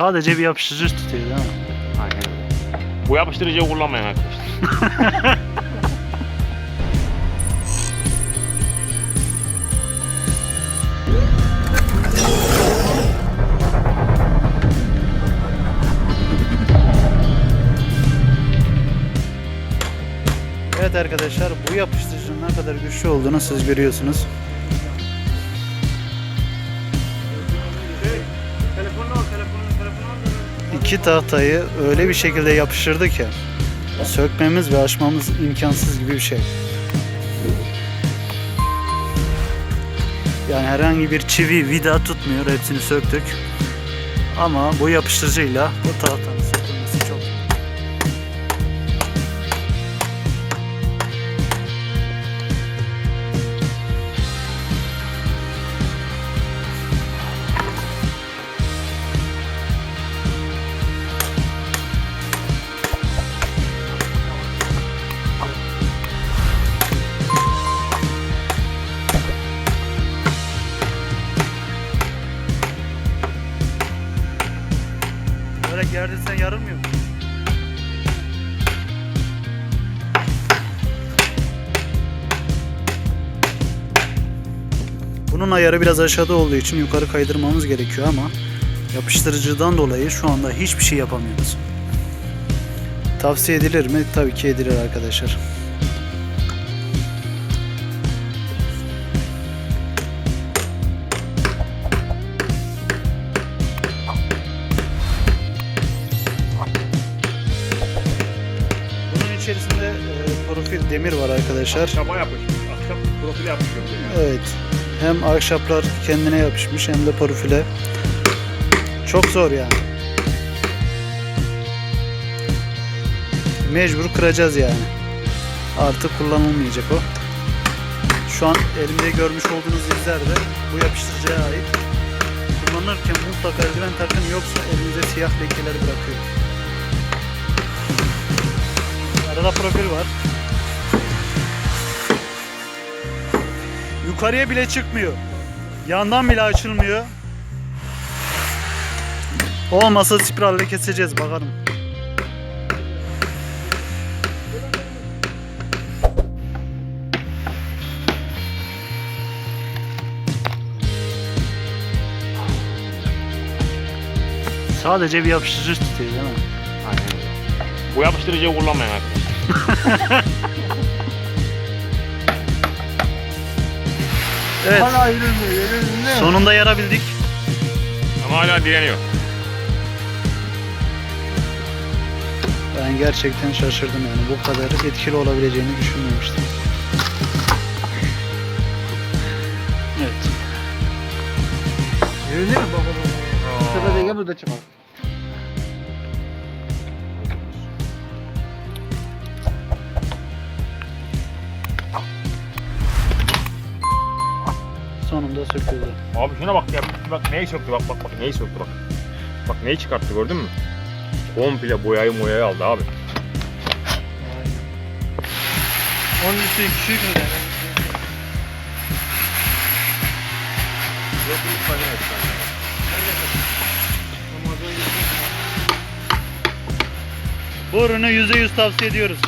Sadece bir yapıştırıcı tutuyor değil mi? Aynen. Bu yapıştırıcıyı kullanmayın arkadaşlar. Evet arkadaşlar bu yapıştırıcının ne kadar güçlü olduğunu siz görüyorsunuz. İki tahtayı öyle bir şekilde yapıştırdı ki sökmemiz ve açmamız imkansız gibi bir şey. Yani herhangi bir çivi, vida tutmuyor. Hepsini söktük. Ama bu yapıştırıcıyla bu tahtanın Böyle gerdiysen yarılmıyor mu? Bunun ayarı biraz aşağıda olduğu için yukarı kaydırmamız gerekiyor ama yapıştırıcıdan dolayı şu anda hiçbir şey yapamıyoruz. Tavsiye edilir mi? Tabii ki edilir arkadaşlar. İçerisinde e, profil demir var arkadaşlar. Şaba yapışmış. Akşam profil yapmış gördüm ya. Evet. Hem ahşaplar kendine yapışmış hem de porfile. Çok zor yani. Mecbur kıracağız yani. Artık kullanılmayacak o. Şu an elimde görmüş olduğunuz izler de bu yapıştırıcıya ait. Kullanırken mutlaka eldiven takın yoksa elinize siyah lekeler bırakıyor. Arada profil var. Yukarıya bile çıkmıyor. Yandan bile açılmıyor. Olmasa spiralle keseceğiz bakalım. Sadece bir yapıştırıcı tutuyor değil mi? Aynen. Bu yapıştırıcıyı kullanmayın arkadaşlar. Evet. Hala ayrılmıyor. Yenildi. Sonunda yarabildik. Ama hala direniyor. Ben gerçekten şaşırdım yani bu kadar etkili olabileceğini düşünmemiştim. Evet. Yenildi mi bakalım? Sıra değil burada çıkar. Sonunda söküldü. Abi şuna bak ya. Bak neyi söktü bak bak bak neyi söktü bak. Bak neyi çıkarttı gördün mü? Komple boyayı moyayı aldı abi. Onun üstü küçük mü? Bu ürünü %100 tavsiye ediyoruz.